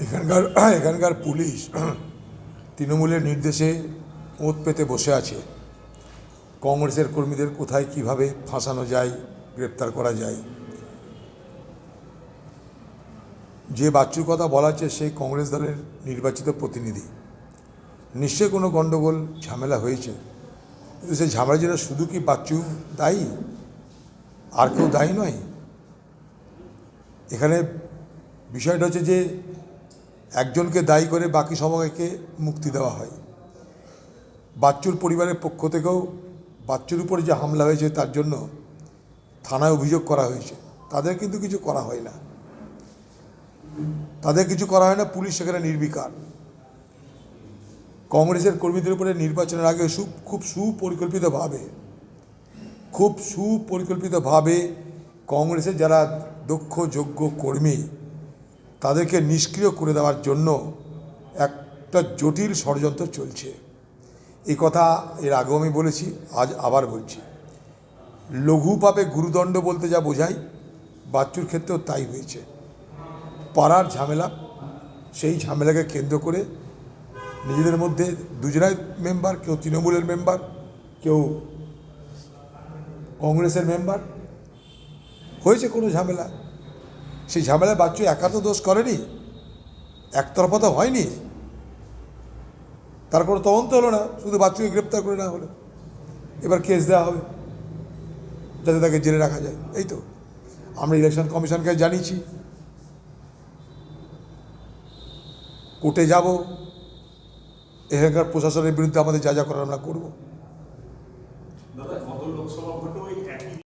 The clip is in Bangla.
এখানকার এখানকার পুলিশ তৃণমূলের নির্দেশে ওঁত পেতে বসে আছে। কংগ্রেসের কর্মীদের কোথায় কীভাবে ফাঁসানো যায়, গ্রেপ্তার করা যায়। যে বাচ্চুর কথা বলা হচ্ছে সেই কংগ্রেস দলের নির্বাচিত প্রতিনিধি। নিশ্চয়ই কোনো গণ্ডগোল, ঝামেলা হয়েছে। কিন্তু সেই ঝামেলার জন্য শুধু কি বাচ্চু দায়ী? আর কেউ দায়ী নয়। এখানে বিষয়টা হচ্ছে যে একজনকে দায়ী করে বাকি সবাইকে মুক্তি দেওয়া হয়। বাচ্চুর পরিবারের পক্ষ থেকেও বাচ্চুর উপরে যে হামলা হয়েছে তার জন্য থানায় অভিযোগ করা হয়েছে। তাদের কিন্তু কিছু করা হয় না। তাদের কিছু করা হয় না, পুলিশ সেখানে নির্বিকার। কংগ্রেসের কর্মীদের উপরে নির্বাচনের আগে সু, খুব সুপরিকল্পিতভাবে খুব সুপরিকল্পিতভাবে কংগ্রেসের যারা দক্ষ, যোগ্য কর্মী তাদেরকে নিষ্ক্রিয় করে দেওয়ার জন্য একটা জটিল ষড়যন্ত্র চলছে। এই কথা এর আগেও আমি বলেছি, আজ আবার বলছি। লঘু পাপে গুরুদণ্ড বলতে যা বোঝায়, বাচ্চুর ক্ষেত্রেও তাই হয়েছে। পাড়ার ঝামেলা, সেই ঝামেলাকে কেন্দ্র করে নিজেদের মধ্যে দুজনাই মেম্বার, কেউ তৃণমূলের মেম্বার, কেউ কংগ্রেসের মেম্বার, হয়েছে কোনো ঝামেলা। সেই ঝামেলায় বাচ্চু একা তো দোষ করেনি, একতরফা তো হয়নি। তার কোনো তদন্ত হলো না, শুধু বাচ্চুকে গ্রেপ্তার করে না হলো। এবার কেস দেওয়া হবে, যাতে তাকে জেলে রাখা যায়, এই তো। আমরা ইলেকশন কমিশনকে জানিয়েছি। কোর্টে যাব, এখানকার প্রশাসনের বিরুদ্ধে আমাদের যা যা করার আমরা করব।